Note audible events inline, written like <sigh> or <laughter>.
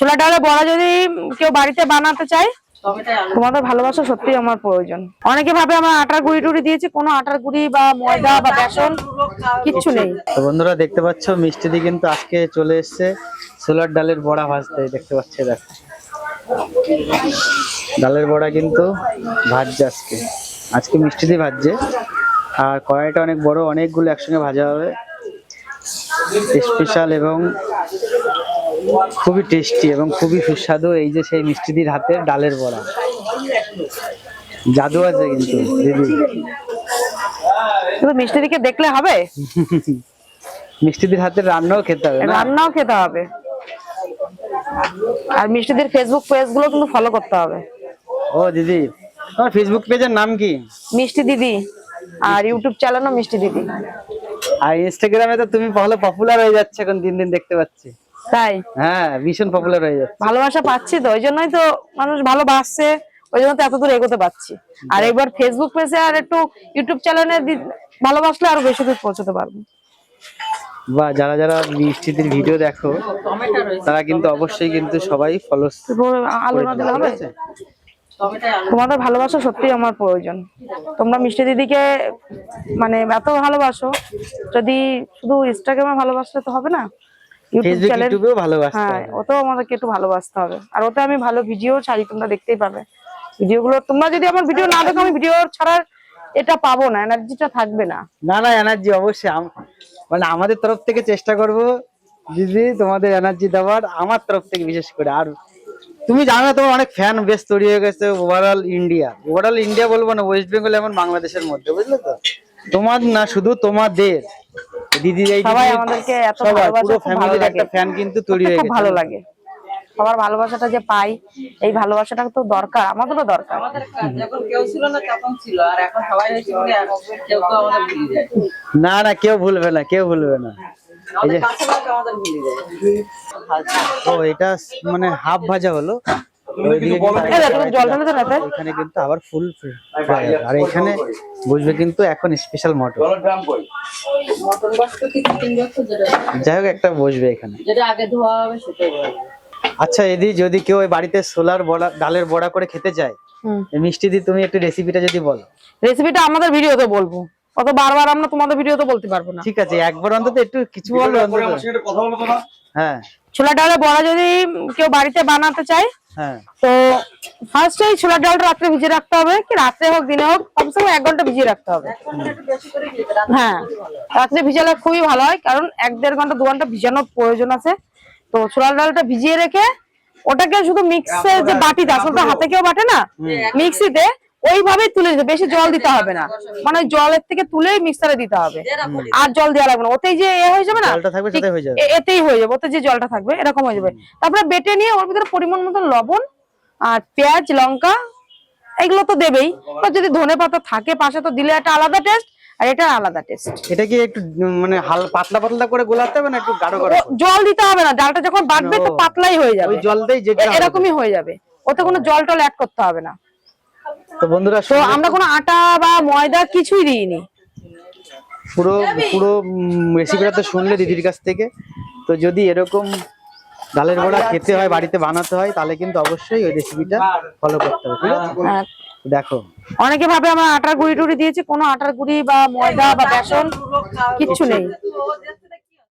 ছোলা ডালে বড়া যদি কেউ বাড়িতে বানাতে চায়, তোমাদের ভালোবাসা সত্যি আমার প্রয়োজন। অনেকে ভাবে আমার আটার গুঁড়ি টুড়ি দিয়েছি, কোনো আটার গুঁড়ি বা ময়দা বা বেসন কিচ্ছু নেই। তো বন্ধুরা দেখতে পাচ্ছ মিষ্টি দি কিন্তু আজকে চলে এসছে সোলার ডালের বড়া ভাজতে, দেখতে পাচ্ছ দেখো। ডালের বড়া কিন্তু ভাজছে আজকে। আজকে মিষ্টি দিয়ে ভাজছে, আর কড়াইটা অনেক বড়, অনেকগুলো একসঙ্গে ভাজা হবে। স্পেশাল এবং খুবই টেস্টি এবং খুবই সুস্বাদু এই যে সেই মিষ্টিদির হাতে ডালের বড়া। জাদু আছে কিন্তু দিদি। শুধু মিষ্টি দিকে দেখলে হবে? <laughs> মিষ্টিদির হাতের রান্নাও খেতে হবে রান্নাও খেতে হবে। আর মিষ্টিদের ফেসবুক পেজগুলো কিন্তু ফলো করতে হবে। ও দিদি। তোমার ফেসবুক পেজের নাম কি? মিষ্টি দিদি। আর ইউটিউব চ্যানেলও মিষ্টি দিদি। আর ইনস্টাগ্রামে তো তুমি ভালো পপুলার হয়ে যাচ্ছে এখন দিন দিন দেখতে পাচ্ছি। তাই? হ্যাঁ ভীষণ পপুলার হয়ে যাচ্ছে। ভালোবাসা পাচ্ছি তো ওই জন্যই তো মানুষ ভালোবাসছে ওই জন্য তো এত দূর এগোতে পারছি। আর এবার ফেসবুক পেজে আর একটু ইউটিউব চ্যানেলে ভালোবাসলে আরও বেশি দূর পৌঁছতে পারব। বা যারা যারা মিষ্টিদের ভিডিও দেখো তারা কিন্তু অবশ্যই কিন্তু সবাই ফলো না দিলে হবে? তোমাদের ভালোবাসা সত্যি আমার প্রয়োজন। তোমরা মিষ্টি দিদিকে মানে এত ভালোবাসো যদি শুধু ইনস্টাগ্রামে ভালোবাসলে তো হবে না? ইউটিউব চ্যানেল হ্যাঁ ওতেও আমাদেরকে একটু ভালোবাসতে হবে। আর ওতে আমি ভালো ভিডিও ছাড়ি তোমরা দেখতেই পাবে। ভিডিওগুলো তোমরা যদি আমার ভিডিও না দেখো আমি ভিডিও ছাড়ার এটা পাবো না এনার্জিটা থাকবে না। না না এনার্জি অবশ্যই মানে আমাদের তরফ থেকে চেষ্টা করব দিদি তোমাদের এনার্জি দেওয়ার আমার তরফ থেকে বিশেষ করে। আর তুমি জানো না, তোমার অনেক ফ্যান বেশ তৈরি হয়ে গেছে ওভারঅল ইন্ডিয়া ওভারঅল ইন্ডিয়া বলব না ওয়েস্ট বেঙ্গল এবং বাংলাদেশের মধ্যে বুঝলে তো? তোমার না শুধু তোমাদের। দিদি এই সবাই আমাদেরকে এত সবাই পুরো ফ্যামিলির একটা ফ্যান কিন্তু তৈরি হয়ে গেছে। ভালো লাগে। সবার ভালোবাসাটা যে পাই এই ভালোবাসাটা তো দরকার আমাদেরও দরকার। আমাদের যখন কেউ না তখন ছিল আর এখন সবাই হয়েছে বলে এখন কেউ কেউ আমাদের ভুলে যায়। না না কেউ ভুলবে না কেউ ভুলবে না। তো এটা মানে হাফ ভাজা হলো। ওইদিকে কিন্তু এই দেখো, জল ঢেলে তো না এতে? এখানে কিন্তু আবার ফুল ফ্রাই আর এখানে বুঝবে কিন্তু এখন স্পেশাল মটন বস্তু কি চিকেন বস্তু যেটা যাই হোক একটা বসবে এখানে। যেটা আগে ধোয়া হবে সেটাই বলব আচ্ছা এদি যদি কেউ বাড়িতে সোলার বড়া ডালের বড়া করে খেতে চায় হুম। মিষ্টি দি তুমি একটু রেসিপিটা যদি বলো। রেসিপিটা আমাদের ভিডিওতে বলব। অত বারবার আমরা তোমাদের ভিডিওতে বলতে পারব না। ঠিক আছে একবার অন্তত একটু কিছু বলো হ্যাঁ। ছোলা ডালে বড়া যদি কেউ বাড়িতে বানাতে চায় তো ফার্স্টে ছোলার ডালটা রাত্রে ভিজিয়ে রাখতে হবে কি রাত্রে হোক দিনে হোক কমসে কম এক ঘণ্টা ভিজিয়ে রাখতে হবে। হ্যাঁ রাত্রে ভিজালে খুবই ভালো হয় কারণ এক দেড় ঘণ্টা দু ঘণ্টা ভিজানোর প্রয়োজন আছে। তো ছোলার ডালটা ভিজিয়ে রেখে ওটাকে শুধু মিক্সে যে বাটিতে আসলে তো হাতে কেউ বাটে না মিক্সিতে ওইভাবেই তুলে দিতে বেশি জল দিতে হবে না। মানে ওই জলের থেকে তুলেই মিক্সারে দিতে হবে। আর জল দেওয়া লাগবে না। ওতেই যে এ হয়ে যাবে না হয়ে এতেই হয়ে যাবে ওতে যে জলটা থাকবে এরকম হয়ে যাবে। তারপরে বেটে নিয়ে ওর ভিতরে পরিমাণ মতো লবণ আর পেঁয়াজ লঙ্কা এগুলো তো দেবেই। যদি ধনে পাতা থাকে পাশে তো দিলে একটা আলাদা টেস্ট আর এটা আলাদা টেস্ট এটা কি একটু মানে হাল পাতলা পাতলা করে গোলাতে হবে না একটু গাঢ় করে? জল দিতে হবে না ডালটা যখন বাটবে তো পাতলাই হয়ে যাবে। ওই জলটাই যেটা এরকমই হয়ে যাবে। ওতে কোনো জল টল অ্যাড করতে হবে না। তো বন্ধুরা তো আমরা কোনো আটা বা ময়দা কিছুই দিইনি। পুরো পুরো রেসিপিটা তো শুনলে দিদির কাছ থেকে। তো যদি এরকম ডালের বড়া খেতে হয় বাড়িতে বানাতে হয় তাহলে কিন্তু অবশ্যই ওই রেসিপিটা ফলো করতে হবে ঠিক আছে? হ্যাঁ, দেখো। অনেকে ভাবে আমরা আটার গুঁড়ি টুড়ি দিয়েছি কোনো আটার গুঁড়ি বা ময়দা বা বেসন কিচ্ছু নেই।